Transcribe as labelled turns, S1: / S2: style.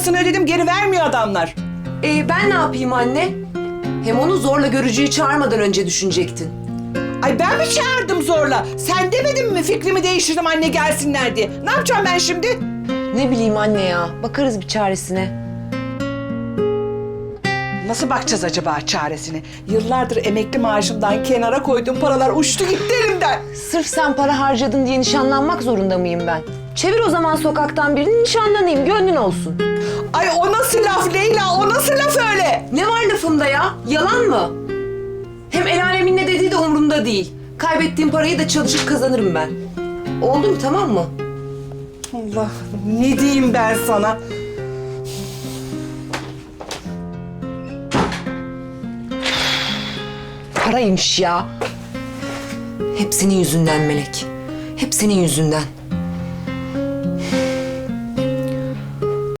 S1: parasını ödedim geri vermiyor adamlar.
S2: Ee, ben ne yapayım anne? Hem onu zorla görücüyü çağırmadan önce düşünecektin.
S1: Ay ben mi çağırdım zorla? Sen demedin mi fikrimi değiştirdim anne gelsinler diye? Ne yapacağım ben şimdi?
S2: Ne bileyim anne ya. Bakarız bir çaresine.
S1: Nasıl bakacağız acaba çaresine? Yıllardır emekli maaşımdan kenara koyduğum paralar uçtu gitti elimden.
S2: Sırf sen para harcadın diye nişanlanmak zorunda mıyım ben? Çevir o zaman sokaktan birini nişanlanayım, gönlün olsun.
S1: Ay o nasıl laf Leyla? O nasıl laf öyle?
S2: Ne var lafımda ya? Yalan mı? Hem el alemin ne dediği de umurumda değil. Kaybettiğim parayı da çalışıp kazanırım ben. Oldu mu tamam mı?
S1: Allah ne diyeyim ben sana?
S2: Paraymış ya. Hep senin yüzünden Melek. Hep senin yüzünden.